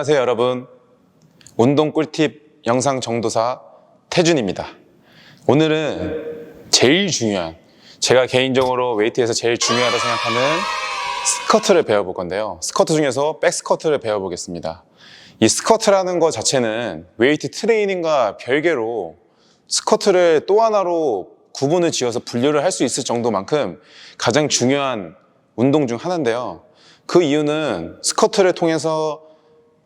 안녕하세요 여러분. 운동 꿀팁 영상 정도사 태준입니다. 오늘은 제일 중요한 제가 개인적으로 웨이트에서 제일 중요하다 생각하는 스쿼트를 배워볼 건데요. 스쿼트 중에서 백스쿼트를 배워보겠습니다. 이 스쿼트라는 것 자체는 웨이트 트레이닝과 별개로 스쿼트를 또 하나로 구분을 지어서 분류를 할 수 있을 정도만큼 가장 중요한 운동 중 하나인데요. 그 이유는 스쿼트를 통해서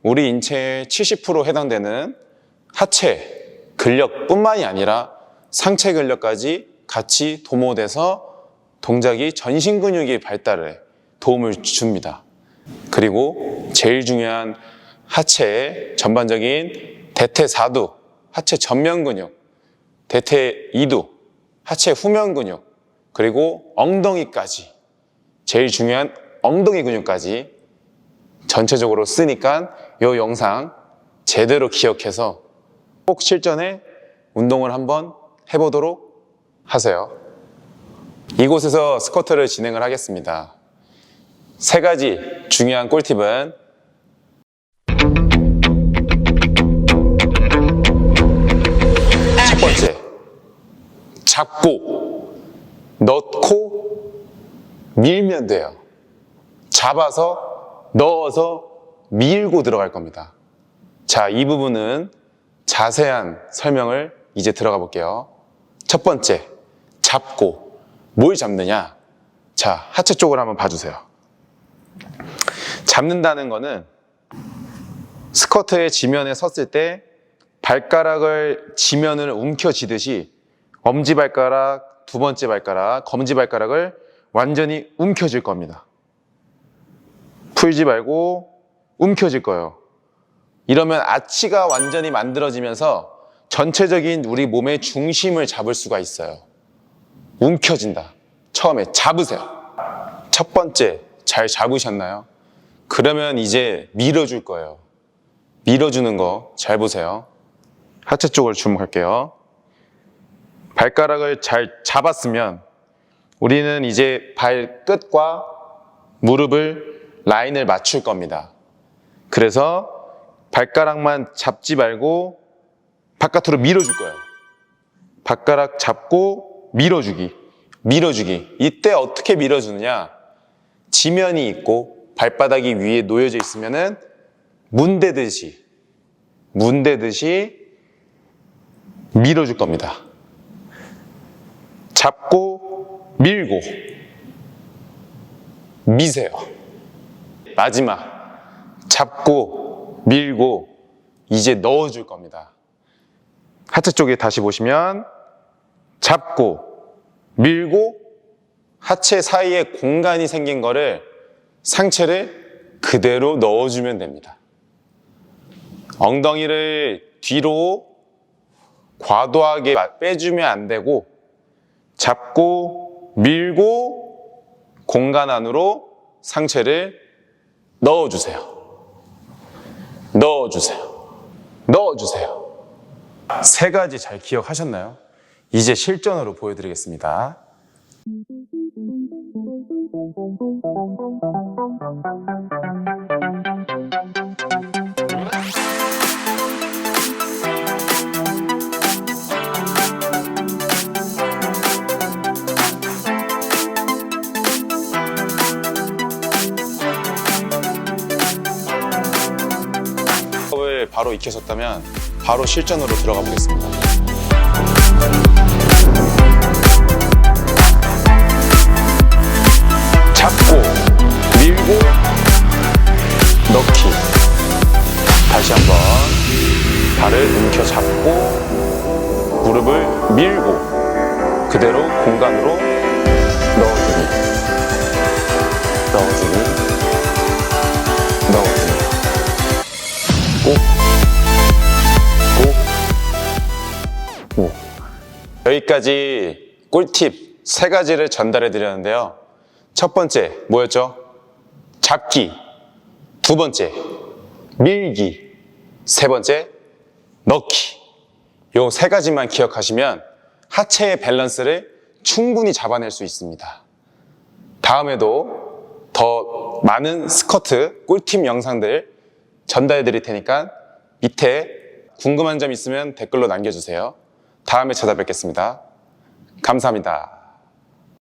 우리 인체의 70% 해당되는 하체 근력뿐만이 아니라 상체 근력까지 같이 도모돼서 동작이 전신 근육의 발달에 도움을 줍니다. 그리고 제일 중요한 하체의 전반적인 대퇴사두, 하체 전면 근육, 대퇴이두, 하체 후면 근육, 그리고 엉덩이까지 제일 중요한 엉덩이 근육까지 전체적으로 쓰니까 이 영상 제대로 기억해서 꼭 실전에 운동을 한번 해보도록 하세요. 이곳에서 스쿼트를 진행을 하겠습니다. 세 가지 중요한 꿀팁은 첫 번째, 잡고 넣고 밀면 돼요. 잡아서 넣어서 밀고 들어갈 겁니다. 자, 이 부분은 자세한 설명을 이제 들어가 볼게요. 첫 번째, 잡고 뭘 잡느냐? 자, 하체 쪽을 한번 봐주세요. 잡는다는 거는 스쿼트의 지면에 섰을 때 발가락을 지면을 움켜쥐듯이 엄지발가락, 두 번째 발가락, 검지발가락을 완전히 움켜쥘 겁니다. 풀지 말고 움켜질 거예요. 이러면 아치가 완전히 만들어지면서 전체적인 우리 몸의 중심을 잡을 수가 있어요. 움켜진다. 처음에 잡으세요. 첫 번째, 잘 잡으셨나요? 그러면 이제 밀어줄 거예요. 밀어주는 거 잘 보세요. 하체 쪽을 주목할게요. 발가락을 잘 잡았으면 우리는 이제 발끝과 무릎을 라인을 맞출 겁니다. 그래서 발가락만 잡지 말고 바깥으로 밀어줄 거예요. 발가락 잡고 밀어주기, 밀어주기. 이때 어떻게 밀어주느냐? 지면이 있고 발바닥이 위에 놓여져 있으면은 문대듯이, 문대듯이 밀어줄 겁니다. 잡고 밀고 미세요. 마지막 잡고 밀고 이제 넣어줄 겁니다. 하체 쪽에 다시 보시면 잡고 밀고 하체 사이에 공간이 생긴 거를 상체를 그대로 넣어주면 됩니다. 엉덩이를 뒤로 과도하게 빼주면 안 되고 잡고 밀고 공간 안으로 상체를 넣어주세요. 넣어주세요. 넣어주세요. 세 가지 잘 기억하셨나요? 이제 실전으로 보여드리겠습니다. 바로 익히셨다면 바로 실전으로 들어가 보겠습니다. 잡고 밀고 넣기. 다시 한번 발을 움켜 잡고 무릎을 밀고 그대로 공간으로. 넣어주기. 넣어주기. 여기까지 꿀팁 세 가지를 전달해 드렸는데요. 첫 번째, 뭐였죠? 잡기. 두 번째, 밀기. 세 번째, 넣기. 요 세 가지만 기억하시면 하체의 밸런스를 충분히 잡아낼 수 있습니다. 다음에도 더 많은 스쿼트 꿀팁 영상들 전달해 드릴 테니까 밑에 궁금한 점 있으면 댓글로 남겨주세요. 다음에 찾아뵙겠습니다. 감사합니다.